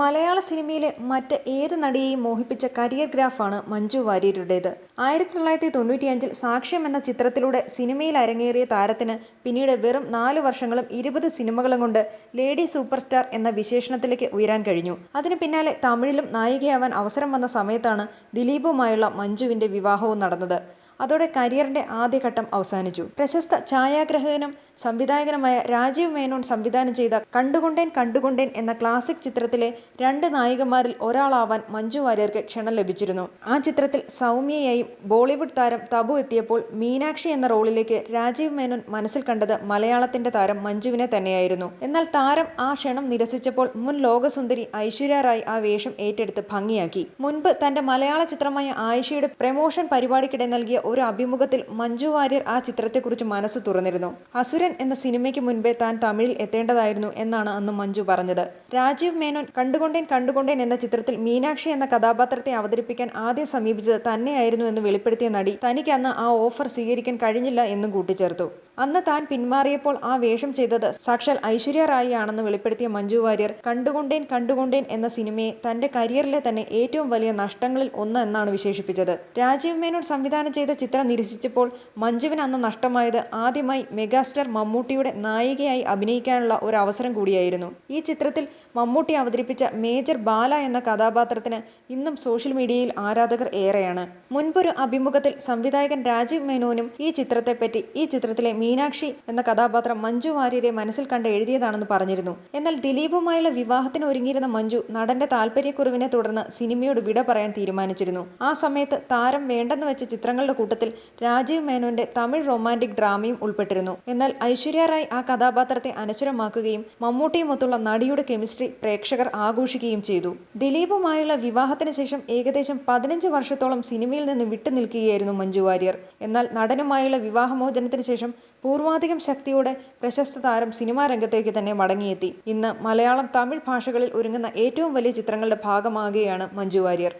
മലയാള സിനിമയിലെ മറ്റ് ഏത് നടിയെയും മോഹിപ്പിച്ച കരിയർ ഗ്രാഫാണ് മഞ്ജു വാര്യരുടേത്. ആയിരത്തി തൊള്ളായിരത്തി തൊണ്ണൂറ്റിയഞ്ചിൽ സാക്ഷ്യം എന്ന ചിത്രത്തിലൂടെ സിനിമയിൽ അരങ്ങേറിയ താരത്തിന് പിന്നീട് വെറും നാല് വർഷങ്ങളും ഇരുപത് സിനിമകളും കൊണ്ട് ലേഡി സൂപ്പർ സ്റ്റാർ എന്ന വിശേഷണത്തിലേക്ക് ഉയരാൻ കഴിഞ്ഞു. അതിന് പിന്നാലെ തമിഴിലും നായികയാവാൻ അവസരം വന്ന സമയത്താണ് ദിലീപുമായുള്ള മഞ്ജുവിന്റെ വിവാഹവും നടന്നത്. അതോടെ കരിയറിന്റെ ആദ്യഘട്ടം അവസാനിച്ചു. പ്രശസ്ത ഛായാഗ്രാഹകനും സംവിധായകനുമായ രാജീവ് മേനോൻ സംവിധാനം ചെയ്ത കണ്ടുകൊണ്ടേൻ കണ്ടുകൊണ്ടേൻ എന്ന ക്ലാസിക് ചിത്രത്തിലെ രണ്ട് നായികമാരിൽ ഒരാളാവാൻ മഞ്ജു വാര്യർക്ക് ക്ഷണം ലഭിച്ചിരുന്നു. ആ ചിത്രത്തിൽ സൗമ്യയായും ബോളിവുഡ് താരം തബു എത്തിയപ്പോൾ മീനാക്ഷി എന്ന റോളിലേക്ക് രാജീവ് മേനോൻ മനസ്സിൽ കണ്ടത് മലയാളത്തിന്റെ താരം മഞ്ജുവിനെ തന്നെയായിരുന്നു. എന്നാൽ താരം ആ ക്ഷണം നിരസിച്ചപ്പോൾ മുൻ ലോകസുന്ദരി ഐശ്വര്യ റായ് ആ വേഷം ഏറ്റെടുത്ത് ഭംഗിയാക്കി. മുൻപ് തന്റെ മലയാള ചിത്രമായ ആയിഷയുടെ പ്രമോഷൻ പരിപാടിക്കിടെ നൽകിയ ഒരു അഭിമുഖത്തിൽ മഞ്ജു വാര്യർ ആ ചിത്രത്തെക്കുറിച്ച് മനസ്സ് തുറന്നിരുന്നു. അസുരൻ എന്ന സിനിമയ്ക്ക് മുൻപേ താൻ തമിഴിൽ എത്തേണ്ടതായിരുന്നു എന്നാണ് അന്ന് മഞ്ജു പറഞ്ഞത്. രാജീവ് മേനോൻ കണ്ടുകൊണ്ടേൻ കണ്ടുകൊണ്ടേൻ എന്ന ചിത്രത്തിൽ മീനാക്ഷി എന്ന കഥാപാത്രത്തെ അവതരിപ്പിക്കാൻ ആദ്യം സമീപിച്ചത് തന്നെയായിരുന്നു എന്ന് വെളിപ്പെടുത്തിയ നടി തനിക്കന്ന് ആ ഓഫർ സ്വീകരിക്കാൻ കഴിഞ്ഞില്ല എന്നും കൂട്ടിച്ചേർത്തു. അന്ന് താൻ പിന്മാറിയപ്പോൾ ആ വേഷം ചെയ്തത് സാക്ഷാൽ ഐശ്വര്യ റായി ആണെന്ന് വെളിപ്പെടുത്തിയ മഞ്ജു വാര്യർ കണ്ടുകൊണ്ടേൻ കണ്ടുകൊണ്ടേൻ എന്ന സിനിമയെ തന്റെ കരിയറിലെ തന്നെ ഏറ്റവും വലിയ നഷ്ടങ്ങളിൽ ഒന്ന് എന്നാണ് വിശേഷിപ്പിച്ചത്. രാജീവ് മേനോൻ സംവിധാനം ചെയ്ത ചിത്രം നിരസിച്ചപ്പോൾ മഞ്ജുവിന് അന്ന് നഷ്ടമായത് ആദ്യമായി മെഗാസ്റ്റാർ മമ്മൂട്ടിയുടെ നായികയായി അഭിനയിക്കാനുള്ള ഒരു അവസരം കൂടിയായിരുന്നു. ഈ ചിത്രത്തിൽ മമ്മൂട്ടി അവതരിപ്പിച്ച മേജർ ബാല എന്ന കഥാപാത്രത്തിന് ഇന്നും സോഷ്യൽ മീഡിയയിൽ ആരാധകർ ഏറെയാണ്. മുൻപൊരു അഭിമുഖത്തിൽ സംവിധായകൻ രാജീവ് മേനോനും ഈ ചിത്രത്തെപ്പറ്റി ഈ ചിത്രത്തിലെ മീനാക്ഷി എന്ന കഥാപാത്രം മഞ്ജു വാര്യരെ മനസ്സിൽ കണ്ട് എഴുതിയതാണെന്ന് പറഞ്ഞിരുന്നു. എന്നാൽ ദിലീപുമായുള്ള വിവാഹത്തിന് ഒരുങ്ങിയിരുന്ന മഞ്ജു നടന്റെ താല്പര്യക്കുറിവിനെ തുടർന്ന് സിനിമയോട് വിട പറയാൻ തീരുമാനിച്ചിരുന്നു. ആ സമയത്ത് താരം വേണ്ടെന്ന് വെച്ച ചിത്രങ്ങളുടെ കൂട്ടത്തിൽ രാജീവ് മേനോന്റെ തമിഴ് റൊമാന്റിക് ഡ്രാമയും ഉൾപ്പെട്ടിരുന്നു. എന്നാൽ ഐശ്വര്യ റായ് ആ കഥാപാത്രത്തെ അനശ്വരമാക്കുകയും മമ്മൂട്ടിയുമൊത്തുള്ള നടിയുടെ കെമിസ്ട്രി പ്രേക്ഷകർ ആഘോഷിക്കുകയും ചെയ്തു. ദിലീപുമായുള്ള വിവാഹത്തിന് ശേഷം ഏകദേശം പതിനഞ്ച് വർഷത്തോളം സിനിമയിൽ നിന്ന് വിട്ടു നിൽക്കുകയായിരുന്നു മഞ്ജു വാര്യർ. എന്നാൽ നടനുമായുള്ള വിവാഹമോചനത്തിന് ശേഷം പൂർവാധികം ശക്തിയോടെ പ്രശസ്ത താരം സിനിമാ രംഗത്തേക്ക് തന്നെ മടങ്ങിയെത്തി. ഇന്ന് മലയാളം, തമിഴ് ഭാഷകളിൽ ഒരുങ്ങുന്ന ഏറ്റവും വലിയ ചിത്രങ്ങളുടെ ഭാഗമാകുകയാണ് മഞ്ജു വാര്യർ.